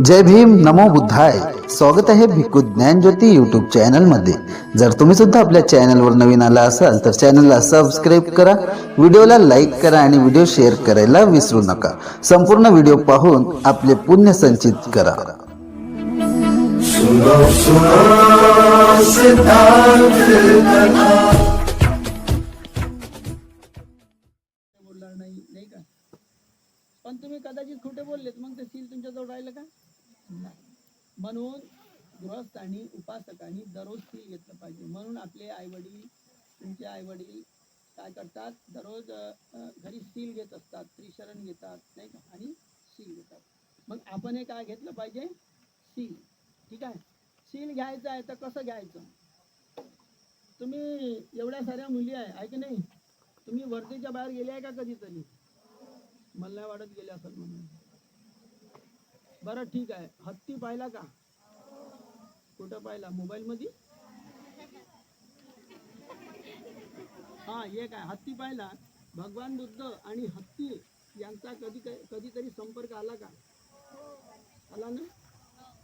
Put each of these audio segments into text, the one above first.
जय भीम नमो बुद्धाय. स्वागत आहे भिक्खू ज्ञानज्योती युट्यूब चॅनलमध्ये. जर तुम्ही सुद्धा आपल्या चॅनलवर नवीन आला असाल तर चॅनलला सबस्क्राईब करा. व्हिडिओला लाईक करा आणि व्हिडिओ शेअर करायला विसरू नका. संपूर्ण व्हिडिओ पाहून आपले पुण्य संचित करा. बोलणार नाही नाही का? पण तुम्ही कदाचित खोटे बोललेत मग ते सील तुमच्याजवळ राहिलं का? नाही म्हणून गृहस्थांनी उपासकांनी दररोज सील घेतलं पाहिजे. म्हणून आपले आई वडील तुमचे आई वडील काय करतात? दररोज घरी सील घेत असतात त्रिशरण घेतात नाही का? आणि सील घेतात. मग आपण हे काय घेतलं पाहिजे? सील. ठीक आहे? सील घ्यायचं आहे तर कसं घ्यायचं? तुम्ही एवढ्या साऱ्या मुली आहे आहे की नाही? तुम्ही वर्धेच्या बाहेर गेले आहे का कधीतरी? मला वाढत गेले असेल म्हणून. बरं ठीक आहे. हत्ती पाहिला का? कुठं पाहिला? मोबाईल मध्ये हा एक आहे हत्ती पाहिला? भगवान बुद्ध आणि हत्ती यांचा कधी कधीतरी संपर्क आला का? आला ना?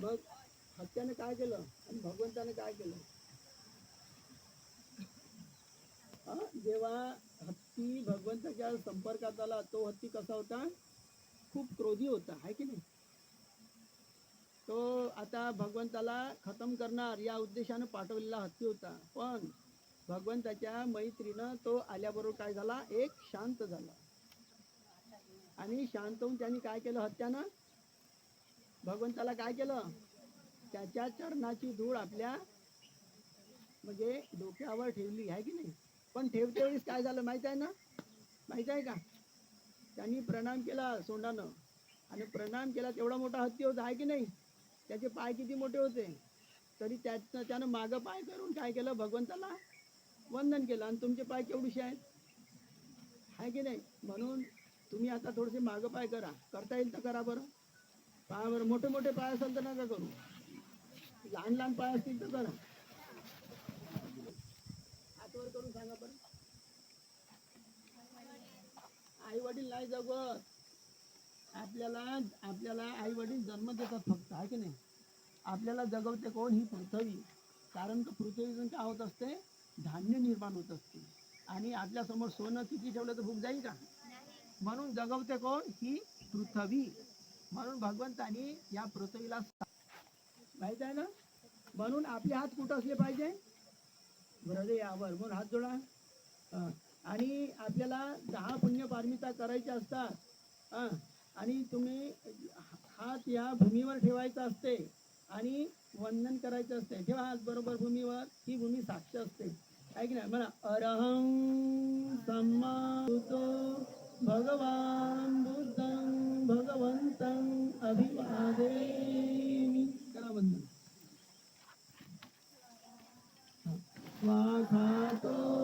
बघ हत्याने काय केलं आणि भगवंताने काय केलं? हा, जेव्हा हत्ती भगवंताच्या संपर्कात आला तो हत्ती कसा होता? खूप क्रोधी होता आहे की नाही? तो आता भगवंताला खतम करणार या उद्देशानं पाठवलेला हत्ती होता. पण भगवंताच्या मैत्रीनं तो आल्याबरोबर काय झाला? एक शांत झाला. आणि शांत होऊन त्यांनी काय केलं हत्यानं? भगवंताला काय केलं? त्याच्या चरणाची धूळ आपल्या म्हणजे डोक्यावर ठेवली. आहे की नाही? पण ठेवते वेळेस काय झालं माहीत आहे ना? माहीत आहे का? त्यांनी प्रणाम केला सोंडानं. आणि प्रणाम केला तेवढा मोठा हत्ती होता. आहे की नाही? त्याचे पाय किती मोठे होते? तरी त्याचं त्यानं मागं पाय करून काय केलं? भगवंताला वंदन केलं. आणि तुमचे पाय केवढीशे आहेत? आहे की नाही? म्हणून तुम्ही आता थोडेसे मागं पाय करा. करता येईल तर करा बरं. पायावर मोठे मोठे पाय असेल तर नका करू. लहान लहान पाय असतील तर करा. हातवर करून सांगा बरं. आई वडील नाही जगत. आपल्याला आपल्याला आई वडील जन्म देतात फक्त आहे की नाही? आपल्याला जगवते कोण? ही पृथ्वी. कारण का पृथ्वीतून काय होत असते? धान्य निर्माण होत असते. आणि आपल्यासमोर सोनं किती ठेवलं तर भूक जाईल का? म्हणून जगवते कोण? ही पृथ्वी. म्हणून भगवंतानी या पृथ्वीला माहीत आहे ना? म्हणून आपले हात कुठं असले पाहिजे? हृदयावर. म्हणून हात जोडा. आणि आपल्याला दहा पुण्य पारमिता करायच्या असतात. आणि तुम्ही हात या भूमीवर ठेवायचा असते आणि वंदन करायचं असते. ठेवा हात बरोबर भूमीवर ही भूमी साक्ष असते. ऐक ना म्हणा अरहं सम्मातो भगवान बुद्धं भगवंतं अभिवादे करा वंदन. स्वाखातो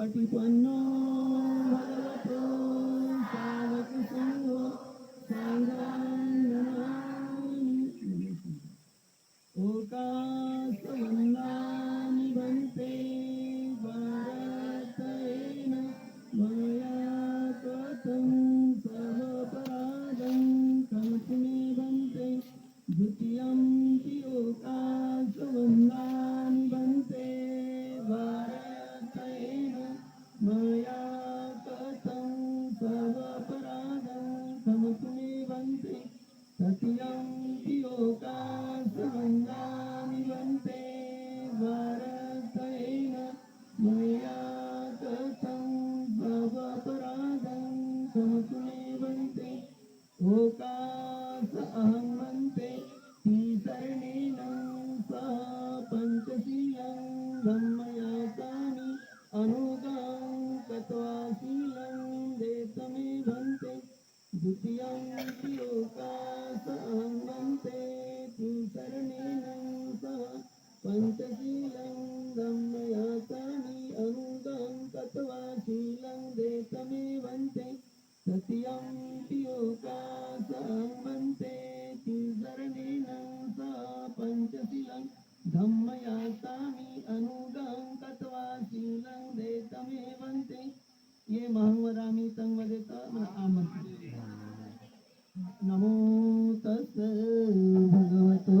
सुपटिपन्नो भगवतो मया कृतं गत्वा शीलं देतमेवन्ते सत्यं पियोका सान्वन्ते तिजरणेन सा पञ्चशीलं धम्मयासामि अनुगां गत्वा शीलं देतमेवन्ते ये महंवरामि संवदेत आमन्ते नमो तस् भगवतो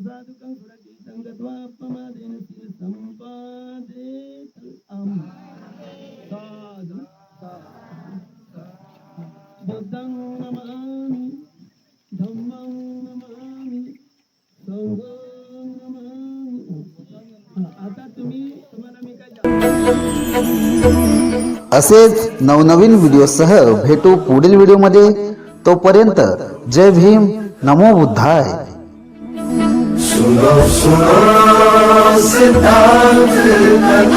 साधुकं धम्मसाधुकं सुरक्षितं गत्वा अपमादेन शिर सम्पादेत अहं साधु बुद्धं नमामि धम्मं नमामि संघं नमामि आता तुम्ही तुम्हाला मी काय असेच नवनवीन व्हिडिओसह भेटू पुढील व्हिडिओमध्ये. तोपर्यंत जय भीम. नमो बुद्धाय. እሱ ነው ስልጣን ፍለጋ